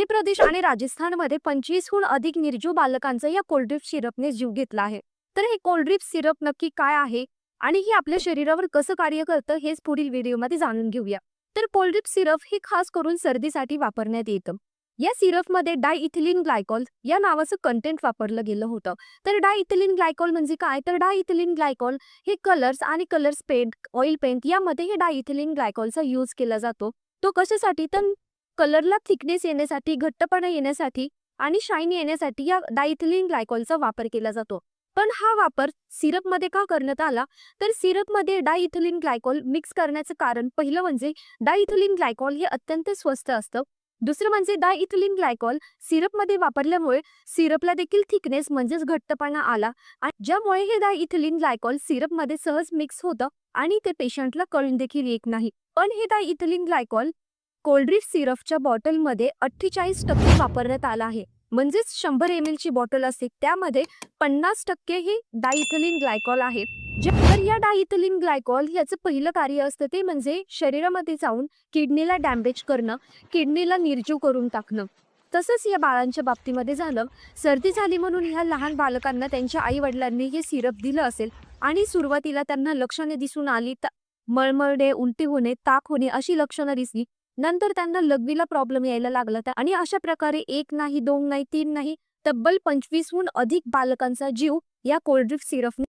मध्य प्रदेश आणि राजस्थानमध्ये पंचवीसहून अधिक निर्जीव बालकांचा या कोल्ड्रिप सिरपने जीव घेतला आहे. तर हे कोल्ड्रिप सिरप नक्की काय आहे आणि हे आपल्या शरीरावर कसं कार्य करतं हेच पुढील व्हिडिओमध्ये जाणून घेऊया. तर कोल्ड्रिप सिरप हे खास करून सर्दीसाठी वापरण्यात येतं. या सिरपमध्ये डायइथिलीन ग्लायकॉल या नावाचं कंटेंट वापरलं गेलं होतं. तर डायइथिलीन ग्लायकॉल म्हणजे काय? तर डायइथिलीन ग्लायकॉल हे कलर्स आणि कलर्स पेंट ऑइल पेंट यामध्ये हे डायइथिलीन ग्लायकॉलचा यूज केला जातो. तो कशासाठी? तर कलरला थिकनेस येण्यासाठी घट्टपणा येण्यासाठी आणि शाईन येण्यासाठी या डायथिलीन ग्लायकॉलचा वापर केला जातो. पण हा वापर सिरपमध्ये का करण्यात आला? तर सिरपमध्ये डायइथिलीन ग्लायकॉल मिक्स करण्याचं कारण पहिलं म्हणजे डायइथिलीन ग्लायकॉल हे अत्यंत स्वस्त असतं. दुसरं म्हणजे डायइथिलीन ग्लायकॉल सिरपमध्ये वापरल्यामुळे सिरपला देखील थिकनेस म्हणजेच घट्टपणा आला आणि ज्यामुळे हे डायइथिलीन ग्लायकॉल सिरपमध्ये सहज मिक्स होतं आणि ते पेशंटला कळून देखील येत नाही. पण हे डायइथिलीन ग्लायकॉल कोल्ड्रिफ सिरपच्या बॉटलमध्ये अठ्ठेचाळीस टक्के वापरण्यात आला आहे. म्हणजेच शंभर एम एलची बॉटल असते त्यामध्ये पन्नास टक्के ही डायइथिलीन ग्लायकॉल आहे. जे तर या डायथलिन ग्लायकॉल याचं पहिलं कार्य असतं ते म्हणजे शरीरामध्ये जाऊन किडनीला डॅमेज करणं किडनीला निर्जीव करून टाकणं. तसंच या बाळांच्या बाबतीमध्ये झालं. सर्दी झाली म्हणून ह्या लहान बालकांना त्यांच्या आई वडिलांनी हे सिरप दिलं असेल आणि सुरुवातीला त्यांना लक्षणे दिसून आली तर मळमळणे उलटी होणे ताप होणे अशी लक्षणं दिसली. नंतर त्यांना लघवीला प्रॉब्लेम यायला लागला त्या- आणि अशा प्रकारे एक नाही दोन नाही तीन नाही तब्बल पंचवीसहून अधिक बालकांचा जीव या कोल्ड्रिंक सिरपने